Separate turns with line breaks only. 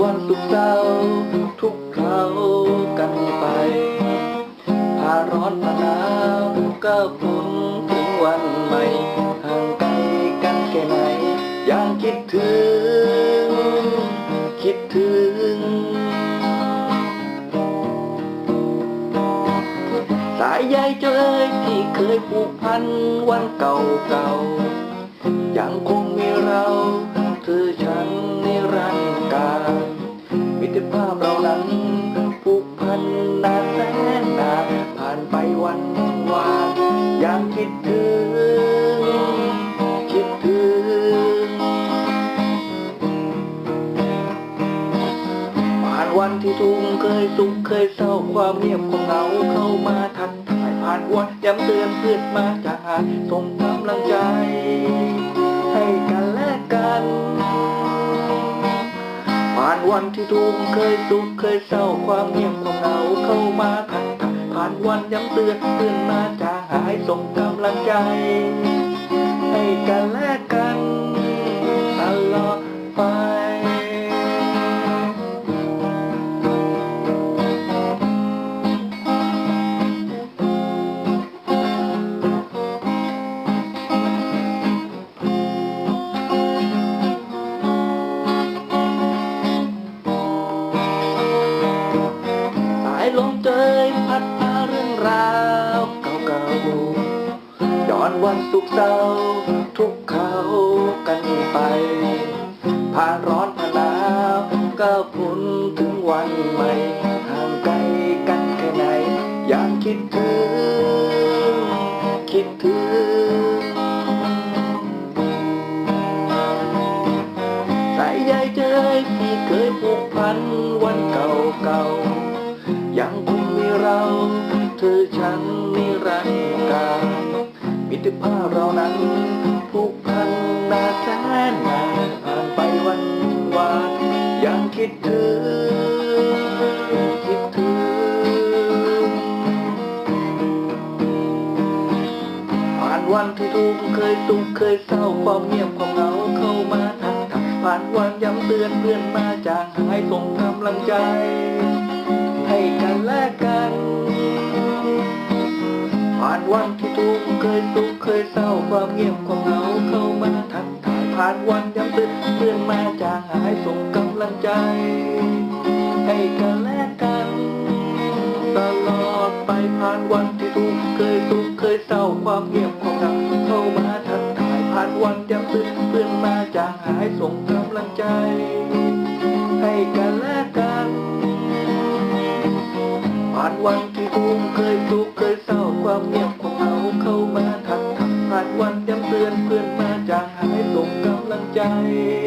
วันสุขเศร้าทุกคราวกันไปผ่าร้อนผ่าหนาวก็พ้นถึงวันใหม่ห่างไกลกันแค่ไหนยังคิดถึง คิดถึง สายใยเจ้ยที่เคยผูกพันวันเก่าๆยังคงมีเรา วันที่ทุ่งเคยสุขเคยเศร้าความเงียบของเหงาเข้ามาทักทายผ่านวันย้ำเตือนเพื่อนมาจากหาส่งกำลังใจ ให้กันและกันผ่านวันที่ทุ่งเคยสุขเคยเศร้าความเงียบของเหงาเข้ามาทักทายผ่านวันย้ำเตือนเพื่อนมาจากหายส่งกำลังใจ ให้กันและกัน วันสุขเศร้าทุกเขากันไป ผ่านร้อนผ่านหนาวก็พ้นถึงวันใหม่ห่างไกลกันแค่ไหนยังคิดถึง คิดถึงสายใยเจยที่เคยผูกพันวันเก่าๆยังคงมีเราเธอฉัน มิตรภาพเรานั้นผูกพันนานแสนนานผ่านไปวันวานยังคิดถึงคิดถึงผ่านวันที่ทุกข์เคยสุขเคยเศร้าความเงียบความเหงาเข้ามาทักทายผ่านวันย้ำเตือนเพื่อนมาจางหายส่งกำลังใจ ให้กันและกัน วันที่ทุกข์เคยสุขเคยเศร้าความเงียบความเหงาเข้ามาทักทายผ่านวันย้ำเตือนเพื่อนมาจางหายส่งกำลังใจ ให้กันและกัน ตลอดไปผ่านวันที่ทุกข์เคยสุขเคยเศร้าความเงียบความเหงาเข้ามาทักทายผ่านวันย้ำเตือนเพื่อนมาจางหายส่งกำลังใจ ให้กันและกันผ่านวันที่ทุกข์เคยสุขเคยเศร้าความเงียบ ทั